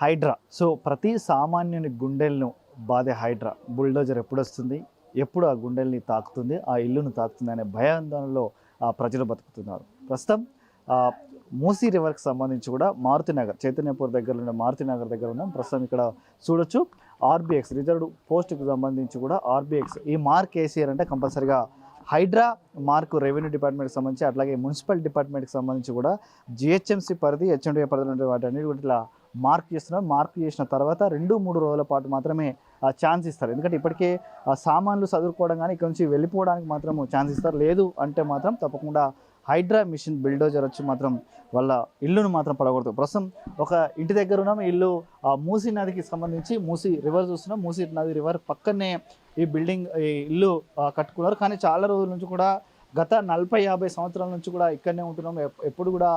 Hydraa. So ప్రతి సామాన్యుని గుండెలను బాధే హైడ్రా. బుల్డోజర్ ఎప్పుడు వస్తుంది ఎప్పుడు ఆ గుండెల్ని తాకుతుంది? ఆ ఇల్లును తాకుతుంది అనే భయాందోళనలో ఆ ప్రజలు బతుకుతున్నారు. ప్రస్తుతం మూసీ రివర్కి సంబంధించి కూడా మారుతినగర్ చైతన్యపూర్ దగ్గర ఉన్న మారుతినగర్ దగ్గర ఉన్నాం. ప్రస్తుతం ఇక్కడ చూడొచ్చు. ఆర్బిఎక్స్ రిజర్వ్డ్ పోస్ట్కి సంబంధించి కూడా ఆర్బిఎక్స్ ఈ మార్క్ కేసీఆర్ అంటే కంపల్సరిగా హైడ్రా మార్క్ రెవెన్యూ డిపార్ట్మెంట్కి సంబంధించి అట్లాగే మున్సిపల్ డిపార్ట్మెంట్కి సంబంధించి కూడా జిహెచ్ఎంసీ పరిధి హెచ్ఎండి పరిధి వాటి అన్నిటి కూడా ఇట్లా మార్క్ చేస్తున్నారు మార్క్ చేసిన తర్వాత రెండు మూడు రోజుల పాటు మాత్రమే ఛాన్స్ ఇస్తారు. ఎందుకంటే ఇప్పటికే సామాన్లు చదువుకోవడం కానీ ఇక్కడ నుంచి వెళ్ళిపోవడానికి మాత్రం ఛాన్స్ ఇస్తారు. లేదు అంటే మాత్రం తప్పకుండా హైడ్రా మిషన్ బిల్డోజర్ వచ్చి మాత్రం వాళ్ళ ఇల్లును మాత్రం పడగొడుతుంది ప్రస్తుతం ఒక ఇంటి దగ్గర ఉన్నాం. ఇల్లు మూసీ నదికి సంబంధించి మూసీ రివర్ చూస్తున్నాం. మూసీ నది రివర్ పక్కనే ఈ బిల్డింగ్ ఈ ఇల్లు కట్టుకున్నారు. కానీ చాలా రోజుల నుంచి కూడా గత నలభై యాభై సంవత్సరాల నుంచి కూడా ఇక్కడనే ఉంటున్నాం. ఎప్పుడు కూడా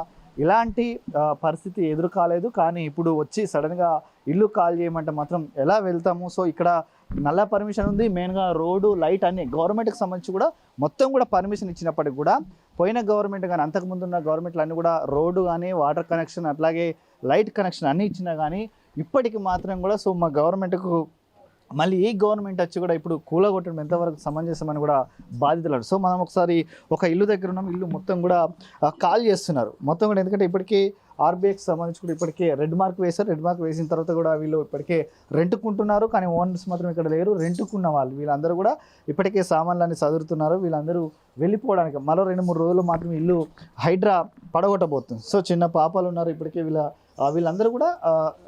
ఇలాంటి పరిస్థితి ఎదురు కాలేదు కానీ ఇప్పుడు వచ్చి సడన్గా ఇల్లు కాల్ చేయమంటే మాత్రం ఎలా వెళ్తాము? సో ఇక్కడ నల్ల పర్మిషన్ ఉంది. మెయిన్గా రోడ్డు లైట్ అన్ని గవర్నమెంట్కి సంబంధించి కూడా మొత్తం కూడా పర్మిషన్ ఇచ్చినప్పటికి కూడా పోయిన గవర్నమెంట్ కానీ అంతకుముందు ఉన్న గవర్నమెంట్లు అన్నీ కూడా రోడ్డు కానీ వాటర్ కనెక్షన్ అట్లాగే లైట్ కనెక్షన్ అన్నీ ఇచ్చినా కానీ ఇప్పటికి మాత్రం కూడా సో మా గవర్నమెంట్కు మళ్ళీ ఈ గవర్నమెంట్ వచ్చి కూడా ఇప్పుడు కూలగొట్టడం ఎంతవరకు సమంజసమని కూడా బాధితులు సో మనం ఒకసారి ఒక ఇల్లు దగ్గర ఉన్నాం ఇల్లు మొత్తం కూడా కాల్ చేస్తున్నారు. మొత్తం కూడా ఎందుకంటే ఇప్పటికీ ఆర్బీఐకి సంబంధించి కూడా ఇప్పటికే రెడ్ మార్క్ వేశారు. రెడ్ మార్క్ వేసిన తర్వాత కూడా వీళ్ళు ఇప్పటికే రెంట్కుంటున్నారు. కానీ ఓనర్స్ మాత్రం ఇక్కడ లేరు. రెంట్కున్న వాళ్ళు వీళ్ళందరూ కూడా ఇప్పటికే సామాన్లన్నీ చదురుతున్నారు వీళ్ళందరూ వెళ్ళిపోవడానికి మరో రెండు మూడు రోజులు మాత్రం ఇల్లు హైడ్రా పడగొట్టబోతుంది. సో చిన్న పాపాలు ఉన్నారు ఇప్పటికే వీళ్ళ వీళ్ళందరూ కూడా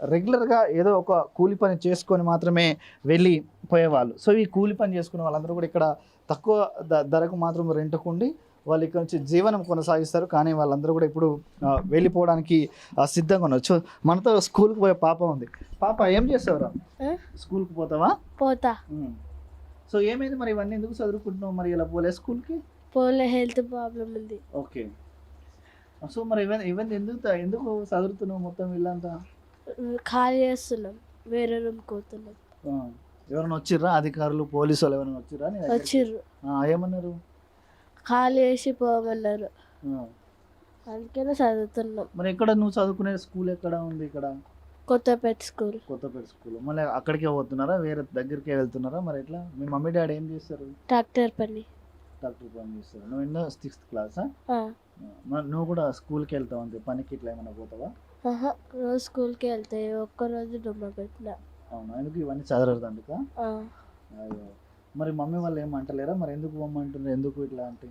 రెగ్యులర్గా ఏదో ఒక కూలి పని చేసుకొని మాత్రమే వెళ్ళి పోయేవాళ్ళు. సో ఈ కూలి పని చేసుకునే వాళ్ళందరూ కూడా ఇక్కడ తక్కువ ద- ధరకు మాత్రం రెంట్కుండి. వాళ్ళు ఇక్కడ నుంచి జీవనం కొనసాగిస్తారు. కానీ వాళ్ళందరూ కూడా ఇప్పుడు వెళ్ళిపోవడానికి సిద్ధంగా ఉన్నారు. సో మనతో స్కూల్కి పోయే పాప ఉంది. పాప ఏం చేస్తావురా? స్కూల్కి పోతావా? పోతా. సో ఏమైంది మరి? ఇవన్నీ ఎందుకు చదువుకుంటున్నావు మరి ఇలా పోలే స్కూల్కి? పోలే హెల్త్ ప్రాబ్లం ఉంది. ఓకే. సో మరి ఇవన్నీ ఇవన్నీ ఎందుకు ఎందుకు చదువుతున్నావు మొత్తం వీళ్ళంతా ఖాళీ చేస్తున్నాం. వేరే రూమ్ పోతున్నాం. ఆ, ఎవరైనా వచ్చిర్రా? అధికారులు పోలీసు వాళ్ళు ఎవరైనా వచ్చిర్రా నీ దగ్గరికి? వచ్చిర్రు. ఆ, ఏమన్నారు? ఖాళీ చేసి పోమన్నారు ఆ. అందుకనే చదువుతున్నాం మరి ఎక్కడ నువ్వు చదువుకునే స్కూల్ ఎక్కడ ఉంది ఇక్కడ? కొత్తపేట స్కూల్. కొత్తపేట స్కూల్. మళ్ళీ అక్కడికే పోతున్నారా? వేరే దగ్గరికే వెళ్తున్నారా? మరి ఎట్లా? మీ మమ్మీ డాడీ ఏం చేస్తారు? ట్రాక్టర్ పని. డాక్టర్ పని చేస్తారు. నువ్వు ఎన్నో సిక్స్త్ క్లాసా నువ్వు కూడా స్కూల్కి వెళ్తావు అంతే? పనికి ఇట్లా ఏమైనా పోతావా? రోజు స్కూల్కి వెళ్తాయి ఒక్కరోజు డుమ్మ పెట్టిన. అవునా? ఎందుకు ఇవన్నీ చదవరు అందుక. అయ్యో. మరి మమ్మీ వాళ్ళు ఏమంటలేరా మరి ఎందుకు పోమంటున్నారు ఎందుకు ఇట్లా అంటే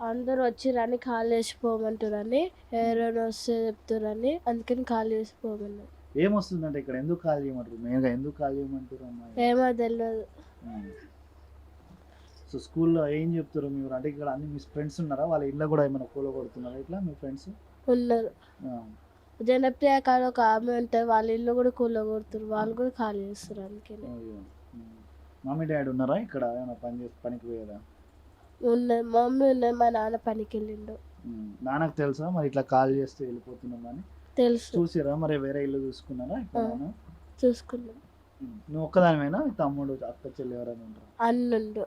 అందరూ వచ్చిరని ఖాళీ చేసి పోమంటారని ఎవరైనా వస్తే చెప్తారని అందుకని ఖాళీ చేసి పోమన్నారు. ఏమొస్తుందంటే ఇక్కడ? ఎందుకు కాల్ చేయమంటారు మెయిన్గా ఎందుకు కాల్ చేయమంటారు ఏమో తెలియదు సో స్కూల్లో ఏం చెప్తారు మీరు అంటే ఇక్కడ అన్ని మీ ఫ్రెండ్స్ ఉన్నారా? వాళ్ళ ఇళ్ళ కూడా ఏమైనా కూల కొడుతున్నారా ఇట్లా మీ ఫ్రెండ్స్ ఉన్నారు. జనప్రియ కాడ ఒక ఆమె ఉంటుంది వాళ్ళ ఇల్లు కూడా కూల కొడుతారు. వాళ్ళు కూడా ఖాళీ చేస్తారు అందుకని మమ్మీ డాడీ ఉన్నారా ఇక్కడ? ఏమైనా పని చేసి పనికి పోయేదా? ఉన్నది మమ్మీ ఉన్నది మా నాన్న పనికి వెళ్ళిండు. నాన్నకు తెలుసా? మరి ఇట్లా కాల్ చేస్తే వెళ్ళిపోతున్నామని తెలుసు. చూసిరా మరి వేరే ఇల్లు చూసుకున్నారా? చూసుకున్నాం. నువ్వు ఒక్కదానివైనా? తమ్ముడు అక్క చెల్లి ఎవరైనా ఉంటారా? అన్నుండు.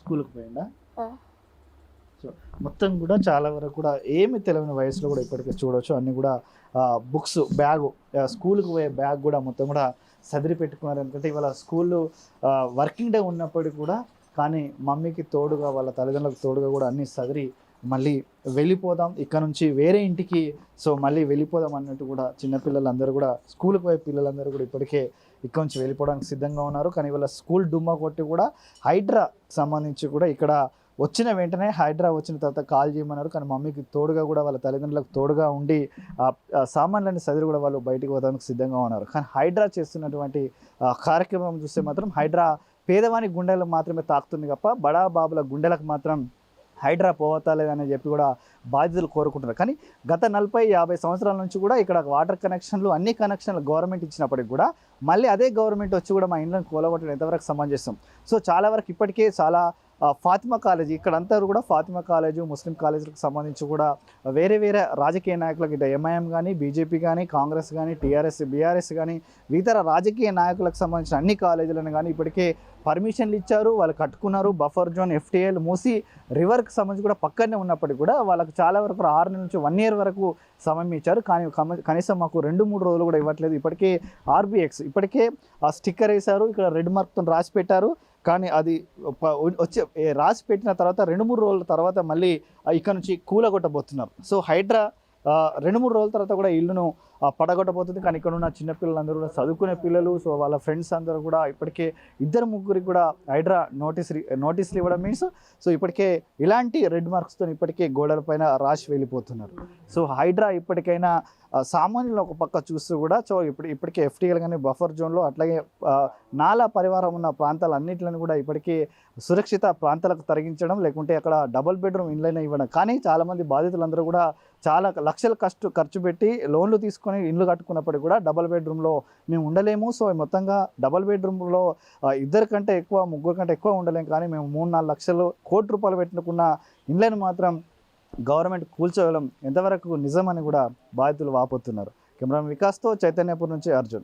స్కూల్కి పోయిందా. సో మొత్తం కూడా చాలా వరకు కూడా ఏమి తెలియని వయసులో కూడా ఇప్పటికే చూడవచ్చు అన్ని కూడా బుక్స్ బ్యాగు స్కూల్కి పోయే బ్యాగ్ కూడా మొత్తం కూడా సదిరి పెట్టుకున్నారు. ఎందుకంటే ఇవాళ స్కూల్ వర్కింగ్ డే ఉన్నప్పటికీ కూడా కానీ మమ్మీకి తోడుగా వాళ్ళ తల్లిదండ్రులకు తోడుగా కూడా అన్ని సదిరి మళ్ళీ వెళ్ళిపోదాం. ఇక్కడ నుంచి వేరే ఇంటికి సో మళ్ళీ వెళ్ళిపోదాం అన్నట్టు కూడా చిన్నపిల్లలందరూ కూడా స్కూల్కి పోయే పిల్లలందరూ కూడా ఇప్పటికే ఇక్కడ నుంచి వెళ్ళిపోవడానికి సిద్ధంగా ఉన్నారు. కానీ ఇవాళ స్కూల్ డుమ్మా కొట్టి కూడా హైడ్రా సంబంధించి కూడా ఇక్కడ వచ్చిన వెంటనే హైడ్రా వచ్చిన తర్వాత కాల్ చేయమన్నారు. కానీ మమ్మీకి తోడుగా కూడా వాళ్ళ తల్లిదండ్రులకు తోడుగా ఉండి సామాన్లని చదివి సదిరి కూడా వాళ్ళు బయటికి పోవడానికి సిద్ధంగా ఉన్నారు. కానీ హైడ్రా చేస్తున్నటువంటి కార్యక్రమం చూస్తే మాత్రం హైడ్రా పేదవాని గుండెలకు మాత్రమే తాకుతుంది తప్ప బడా బాబుల గుండెలకు మాత్రం హైడ్రా పోవతా లేదని చెప్పి కూడా బాధ్యతలు కోరుకుంటున్నారు. కానీ గత నలభై యాభై సంవత్సరాల నుంచి కూడా ఇక్కడ వాటర్ కనెక్షన్లు అన్ని కనెక్షన్లు గవర్నమెంట్ ఇచ్చినప్పటికి కూడా మళ్ళీ అదే గవర్నమెంట్ వచ్చి కూడా మా ఇండ్లను కూలగొట్టడం ఎంతవరకు సమంజసం? సో చాలా వరకు ఇప్పటికే చాలా ఫాతిమా కాలేజీ ఇక్కడ అందరూ కూడా ఫాతిమా కాలేజీ ముస్లిం కాలేజీలకు సంబంధించి కూడా వేరే వేరే రాజకీయ నాయకులకు ఇటు ఎంఐఎం కానీ బీజేపీ కానీ కాంగ్రెస్ కానీ టీఆర్ఎస్ బీఆర్ఎస్ కానీ ఇతర రాజకీయ నాయకులకు సంబంధించిన అన్ని కాలేజీలను కానీ ఇప్పటికే పర్మిషన్లు ఇచ్చారు వాళ్ళు కట్టుకున్నారు బఫర్ జోన్ ఎఫ్టీఎల్ మూసి రివర్కి సంబంధించి కూడా పక్కనే ఉన్నప్పటికీ కూడా వాళ్ళకు చాలా వరకు ఆరు నెలల నుంచి వన్ ఇయర్ వరకు సమయం ఇచ్చారు. కానీ కనీసం మాకు రెండు మూడు రోజులు కూడా ఇవ్వట్లేదు. ఇప్పటికే ఆర్బిఎక్స్ ఇప్పటికే ఆ స్టిక్కర్ వేశారు. ఇక్కడ రెడ్ మార్క్తో రాసి పెట్టారు. కానీ అది వచ్చే రాసి పెట్టిన తర్వాత రెండు మూడు రోజుల తర్వాత మళ్ళీ ఇక్కడ నుంచి కూలగొట్టబోతున్నారు. సో హైడ్రా రెండు మూడు రోజుల తర్వాత కూడా ఇల్లును పడగొట్టబోతుంది. కానీ ఇక్కడ ఉన్న చిన్నపిల్లలందరూ కూడా చదువుకునే పిల్లలు సో వాళ్ళ ఫ్రెండ్స్ అందరూ కూడా ఇప్పటికే ఇద్దరు ముగ్గురికి కూడా హైడ్రా నోటీస్ నోటీసులు ఇవ్వడం మీన్స్ సో ఇప్పటికే ఇలాంటి రెడ్ మార్క్స్తో ఇప్పటికే గోడలపైన రాసి వెళ్ళిపోతున్నారు. సో హైడ్రా ఇప్పటికైనా సామాన్యులు ఒక పక్క చూస్తూ కూడా సో ఇప్పుడు ఇప్పటికే ఎఫ్టీఎల్ కానీ బఫర్ జోన్లో అట్లాగే నాలా పరివారం ఉన్న ప్రాంతాలన్నింటిని కూడా ఇప్పటికే సురక్షిత ప్రాంతాలకు తరగించడం లేకుంటే అక్కడ డబుల్ బెడ్రూమ్ ఇండ్లైనా ఇవ్వడం కానీ చాలామంది బాధితులందరూ కూడా చాలా లక్షల కష్ట ఖర్చు పెట్టి లోన్లు తీసుకొని ఇండ్లు కట్టుకున్నప్పటికీ కూడా డబల్ బెడ్రూమ్లో మేము ఉండలేము. సో మొత్తంగా డబల్ బెడ్రూమ్లో ఇద్దరు కంటే ఎక్కువ ముగ్గురు కంటే ఎక్కువ ఉండలేము కానీ మేము మూడు నాలుగు లక్షలు కోటి రూపాయలు పెట్టుకున్న ఇండ్లను మాత్రం గవర్నమెంట్ కూల్చోవడం ఎంతవరకు నిజమని కూడా బాధితులు వాపోతున్నారు. కెమెరా వికాస్తో చైతన్యపూర్ నుంచి అర్జున్.